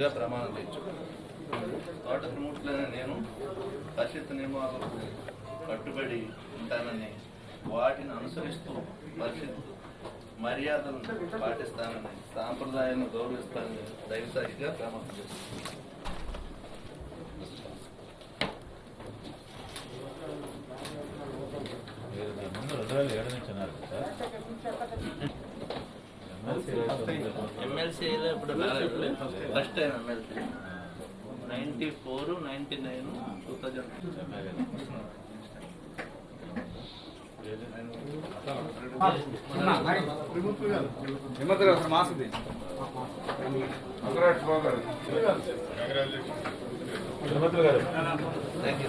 గా ప్రమాణం చేయొచ్చు. తోట త్రిమూర్తులైన నేను పరిషత్ నియమాలకు కట్టుబడి ఉంటానని వాటిని అనుసరిస్తూ పరిషత్ మర్యాదలను పాటిస్తానని సాంప్రదాయాన్ని గౌరవిస్తానని దైవసాయిగా ప్రమాణం చేస్తున్నాను. మీరు మీ ముందు రెండు వేల ఏడు నుంచి ఉన్నారు ఎమ్మెల్సీలో ఇప్పుడు first time MLC ninety four ninety nine two thousand thank you